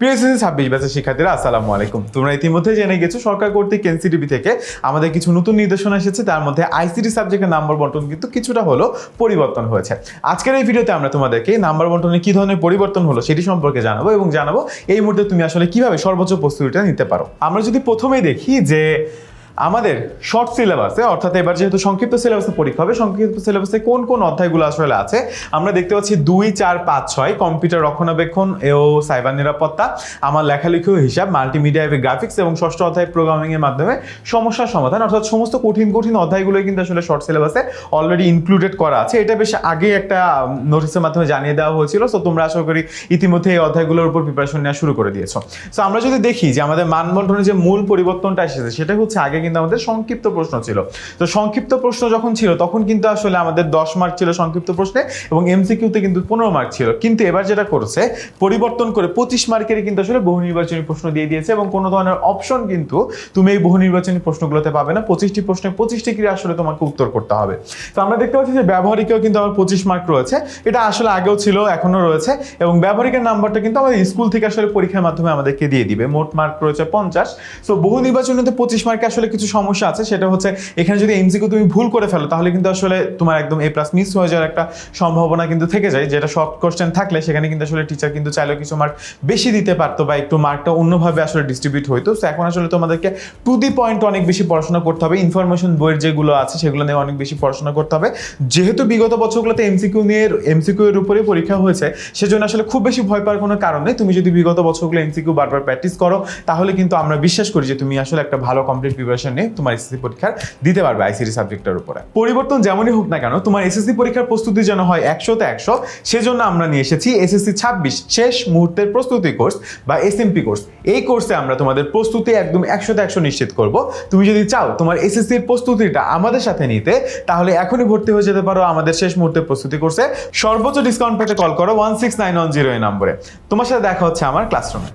PSC ছাব্বিশ ব্যাচের শিক্ষার্থীরা, আসসালামু আলাইকুম। তোমরা ইতিমধ্যে জেনে গেছো, সরকার কর্তৃক এনসিটিভি থেকে আমাদের কিছু নতুন নির্দেশনা এসেছে, তার মধ্যে আইসিটি সাবজেক্টের নাম্বার বন্টন কিন্তু কিছুটা হলো পরিবর্তন হয়েছে। আজকের এই ভিডিওতে আমরা তোমাদেরকে নাম্বার বন্টনে কী ধরনের পরিবর্তন হলো সেটি সম্পর্কে জানাব এবং জানাব এই মুহূর্তে তুমি আসলে কীভাবে সর্বোচ্চ প্রস্তুতিটা নিতে পারো। আমরা যদি প্রথমেই দেখি যে আমাদের শর্ট সিলেবাসে অর্থাৎ এবার যেহেতু সংক্ষিপ্ত সিলেবাসে পরীক্ষা হবে, সংক্ষিপ্ত সিলেবাসে কোন কোন অধ্যায়গুলো আসলে আছে? আমরা দেখতে পাচ্ছি দুই, চার, পাঁচ, ছয় কম্পিউটার রক্ষণাবেক্ষণ ও সাইবার নিরাপত্তা, আমার লেখালেখি হিসাব মাল্টিমিডিয়া এবং গ্রাফিক্স এবং ষষ্ঠ অধ্যায় প্রোগ্রামিং এর মাধ্যমে সমস্যার সমাধান, অর্থাৎ সমস্ত কঠিন কঠিন অধ্যায়গুলোই কিন্তু আসলে শর্ট সিলেবাসে অলরেডি ইনক্লুডেড করা আছে। এটা বেশ আগে একটা নোটিসের মাধ্যমে জানিয়ে দেওয়া হয়েছিল সো তোমরা আশা করি ইতিমধ্যে এই অধ্যায়গুলোর উপর প্রিপারেশন নেওয়া শুরু করে দিয়েছ। সো আমরা যদি দেখি যে আমাদের মানবন্ধনের যে মূল পরিবর্তনটা এসেছে, সেটা হচ্ছে আগে কিন্তু আমাদের সংক্ষিপ্ত প্রশ্ন ছিল। তো সংক্ষিপ্ত প্রশ্ন যখন ছিল, তখন কিন্তু আসলে আমাদের দশ মার্ক ছিল সংক্ষিপ্ত প্রশ্নে এবং এমসিকিউতে কিন্তু পনেরো মার্ক ছিল। কিন্তু এবার যেটা করেছে, পরিবর্তন করে পঁচিশ মার্কেরই কিন্তু আসলে বহু নির্বাচনী প্রশ্ন দিয়ে দিয়েছে এবং কোনো ধরনের অপশন কিন্তু তুমি এই বহু নির্বাচনী প্রশ্নগুলোতে পাবে না। পঁচিশটি প্রশ্নে পঁচিশটি ক্রিয়া আসলে তোমাকে উত্তর করতে হবে। তো আমরা দেখতে পাচ্ছি যে ব্যবহারিকেও কিন্তু আমার পঁচিশ মার্ক রয়েছে। এটা আসলে আগেও ছিল এখনও রয়েছে এবং ব্যবহারিকের নাম্বারটা কিন্তু আমাদের স্কুল থেকে আসলে পরীক্ষার মাধ্যমে আমাদেরকে দিয়ে দিবে। মোট মার্ক রয়েছে পঞ্চাশ। সো বহু নির্বাচনীতে পঁচিশ মার্কে আসলে কিছু সমস্যা আছে, সেটা হচ্ছে এখানে যদি এমসিকিউ তুমি ভুল করে ফেলো, তাহলে কিন্তু আসলে তোমার একদম এ প্লাস মিস হয়ে যাওয়ার একটা সম্ভাবনা কিন্তু থেকে যায়। যেটা শর্ট কোশ্চেন থাকলে, সেখানে কিন্তু আসলে টিচার কিন্তু চাইলেও কিছু মার্ক বেশি দিতে পারতো বা একটু মার্কটা অন্যভাবে আসলে ডিস্ট্রিবিউট হইতো। সো এখন আসলে তোমাদেরকে টু দি পয়েন্ট অনেক বেশি পড়াশোনা করতে হবে। ইনফরমেশন বইয়ের যেগুলো আছে, সেগুলো নিয়ে অনেক বেশি পড়াশোনা করতে হবে। যেহেতু বিগত বছরগুলোতে এমসিকিউ নিয়ে এমসিকিউ এর উপরে পরীক্ষা হয়েছে, সেজন্য আসলে খুব বেশি ভয় পাওয়ার কোনো কারণ নেই। তুমি যদি বিগত বছরগুলো এমসিকিউ বারবার প্র্যাকটিস করো, তাহলে কিন্তু আমরা বিশ্বাস করি যে তুমি আসলে একটা ভালো কমপ্লিট প্রিপারেশন নিয়ে তোমার এসএসসি পরীক্ষার দিতে পারবে আইসিটি সাবজেক্টের উপরে। পরিবর্তন যেমনই হোক না কেন, তোমার এসএসসি পরীক্ষার প্রস্তুতি যেন হয় একশোতে একশো, সেজন্য আমরা নিয়ে এসেছি এসএসসি ছাব্বিশ, শেষ মুহূর্তের প্রস্তুতি কোর্স বা এসএমপি কোর্স এই কোর্সে আমরা তোমাদের প্রস্তুতি একদম একশোতে একশো নিশ্চিত করব। তুমি যদি চাও তোমার এসএসসির প্রস্তুতিটা আমাদের সাথে নিতে, তাহলে এখনই ভর্তি হয়ে যেতে পারো আমাদের শেষ মুহূর্তের প্রস্তুতি কোর্সে সর্বোচ্চ ডিসকাউন্ট পেতে কল করো one six nine one zero এই নম্বরে। তোমার সাথে দেখা হচ্ছে আমার ক্লাসরুমে